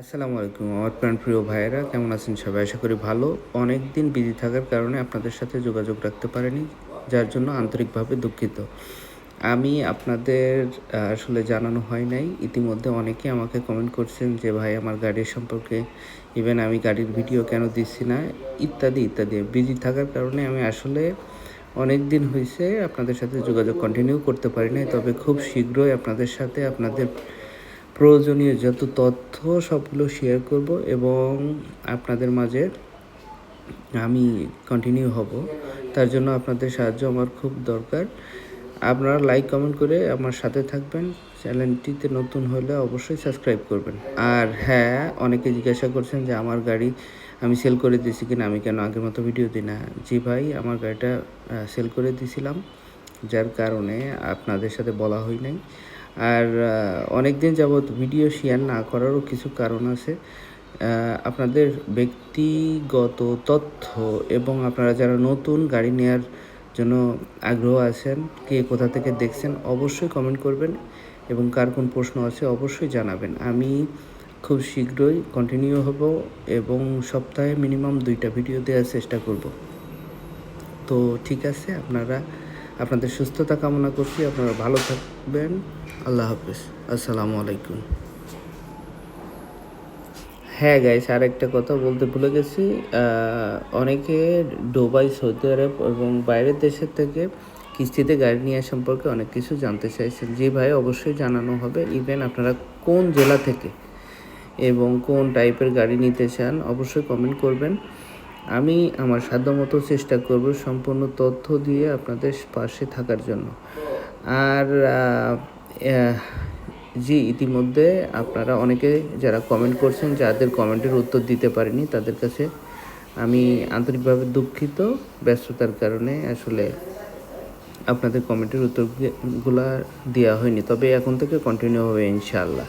আসসালামু আলাইকুম আমার প্রাণ প্রিয় ভাইয়েরা, কেমন আছেন সবাই? আশা করি ভালো। অনেক দিন বিজি থাকার কারণে আপনাদের সাথে যোগাযোগ রাখতে পারিনি, যার জন্য আন্তরিকভাবে দুঃখিত। আমি আপনাদের আসলে জানানো হয় নাই। ইতিমধ্যে অনেকে আমাকে কমেন্ট করছেন যে, ভাই, আমার গাড়ির সম্পর্কে ইভেন আমি গাড়ির ভিডিও কেন দিচ্ছি না? ইত্যাদি ইত্যাদি। বিজি থাকার কারণে আমি আসলে অনেক দিন হয়েছে আপনাদের সাথে যোগাযোগ কন্টিনিউ করতে পারি নাই। তবে খুব শীঘ্রই আপনাদের সাথে আপনাদের প্রয়োজনীয় যত তথ্য সবগুলো শেয়ার করব এবং আপনাদের মাঝে আমি কন্টিনিউ হব। তার জন্য আপনাদের সাহায্য আমার খুব দরকার। আপনারা লাইক কমেন্ট করে আমার সাথে থাকবেন। চ্যানেলটিতে নতুন হলে অবশ্যই সাবস্ক্রাইব করবেন। আর হ্যাঁ অনেকে জিজ্ঞাসা করছেন যে আমার গাড়ি আমি সেল করে দিয়েছি কিনা, আমি কেন আগের মতো ভিডিও দিই না? জি ভাই, আমার গাড়িটা সেল করে দিয়েছিলাম। যার কারণে আপনাদের সাথে বলা হয় নাই। আর অনেক দিন যাবৎ ভিডিও শেয়ার না করারও কিছু কারণ আছে। আপনাদের ব্যক্তিগত তথ্য এবং আপনারা যারা নতুন গাড়ি নেওয়ার জন্য আগ্রহ আছেন, কে কোথা থেকে দেখছেন, অবশ্যই কমেন্ট করবেন এবং কার কোন প্রশ্ন আছে অবশ্যই জানাবেন। আমি খুব শীঘ্রই কন্টিনিউ হব এবং সপ্তাহে মিনিমাম দুইটা ভিডিও দেওয়ার চেষ্টা করব। তো ঠিক আছে, আপনারা আপনাদের সুস্থতা কামনা করছি, আপনারা ভালো থাকবেন। আল্লাহ হাফিজ। আসসালামু আলাইকুম। হ্যাঁ গাইস আর একটা কথা বলতে ভুলে গেছি। অনেকে দুবাই, সৌদি আরব এবং বাইরের দেশের থেকে কিস্তিতে গাড়ি নেওয়া সম্পর্কে অনেক কিছু জানতে চাইছেন। জি ভাই, অবশ্যই জানানো হবে। ইভেন আপনারা কোন জেলা থেকে এবং কোন টাইপের গাড়ি নিতে চান, অবশ্যই কমেন্ট করবেন। আমি আমার সাধ্যমতো চেষ্টা করব সম্পূর্ণ তথ্য দিয়ে আপনাদের পাশে থাকার জন্য। আর জি, ইতিমধ্যে আপনারা অনেকে যারা কমেন্ট করছেন, যাদের কমেন্টের উত্তর দিতে পারিনি, তাদের কাছে আমি আন্তরিকভাবে দুঃখিত। ব্যস্ততার কারণে আসলে আপনাদের কমেন্টের উত্তরগুলো দেওয়া হয়নি। তবে এখন থেকে কন্টিনিউ হবে ইনশাআল্লাহ।